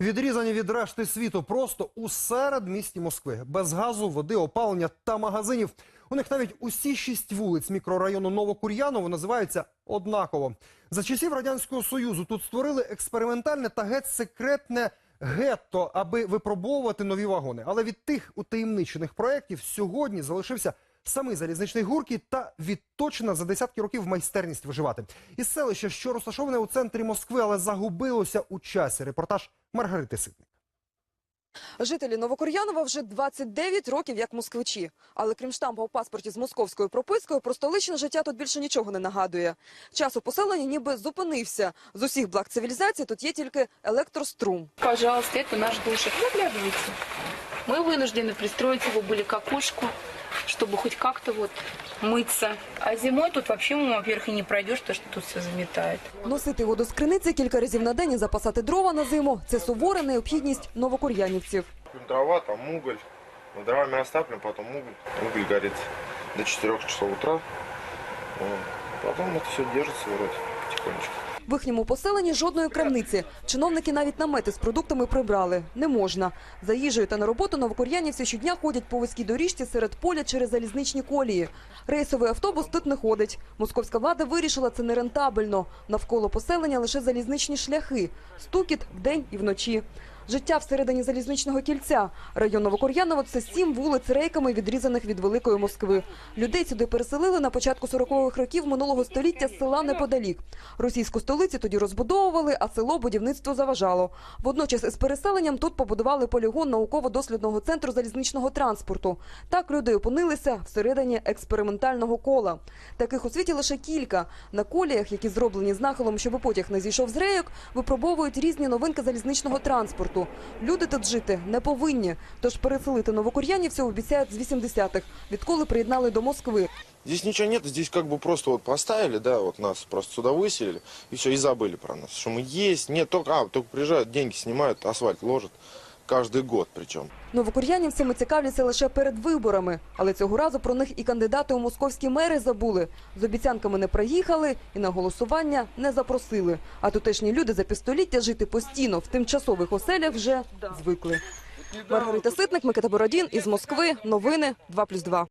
Відрізані від решти світу просто у середмісті Москви. Без газу, води, опалення та магазинів. У них навіть усі шість вулиць мікрорайону Новокур'яново називаються однаково. За часів Радянського Союзу тут створили експериментальне та геть секретне гетто, аби випробовувати нові вагони. Але від тих утаємничених проєктів сьогодні залишився самий залізничний гуркіт та відточена за десятки років майстерність виживати. Із селища, що розташоване у центрі Москви, але загубилося у часі. Репортаж Маргарити Ситник. Жителі Новокур'янова вже 29 років як москвичі. Але крім штампа у паспорті з московською пропискою, про столичне життя тут більше нічого не нагадує. Час у поселенні ніби зупинився. З усіх благ цивілізації тут є тільки електрострум. Пожалуйста, это наш душик. Заглядывайте. Мы вынуждены пристроить его были к окошку, чтобы хоть как-то вот мыться. А зимой тут вообще, ну, во-первых, и не пройдешь, потому что тут все заметает. Носити воду з криниці кілька разів на день і запасати дрова на зиму – це сувора необхідність новокур'янівців. Дрова, там уголь. Ну, Дровами растапливаем, потом уголь. Уголь горит до 4 часов утра. Вот. Потом это все держится вроде потихонечку. В їхньому поселенні жодної крамниці. Чиновники навіть намети з продуктами прибрали. Не можна. За їжею та на роботу новокур'янівці щодня ходять по вузькій доріжці серед поля через залізничні колії. Рейсовий автобус тут не ходить. Московська влада вирішила це нерентабельно. Навколо поселення лише залізничні шляхи. Стукіт вдень і вночі. Життя всередині залізничного кільця. Район Новокур'яново – це сім вулиць рейками, відрізаних від Великої Москви. Людей сюди переселили на початку 40-х років минулого століття з села неподалік. Російську столицю тоді розбудовували, а село будівництво заважало. Водночас із переселенням тут побудували полігон науково-дослідного центру залізничного транспорту. Так люди опинилися всередині експериментального кола. Таких у світі лише кілька. На коліях, які зроблені з нахилом, щоб потяг не зійшов з рейок, випробовують різні новинки залізничного транспорту Люди тут жити не повинні. Тож переселити новокур'янівців обіцяють з 80-х, відколи приєднали до Москви. Здесь ничего нет, здесь как бы просто вот поставили, да, вот нас просто сюда выселили, и все, и забыли про нас. Что мы есть, нет, только, а, только приезжают, деньги снимают, асфальт ложат, каждый год причем. Новокур'янівцями цікавляться лише перед виборами, але цього разу про них і кандидати у московські мери забули. З обіцянками не приїхали і на голосування не запросили. А тутешні люди за півстоліття жити постійно в тимчасових оселях вже звикли. Маргарита Ситник, Микита Бородін із Москви. Новини 2+,2.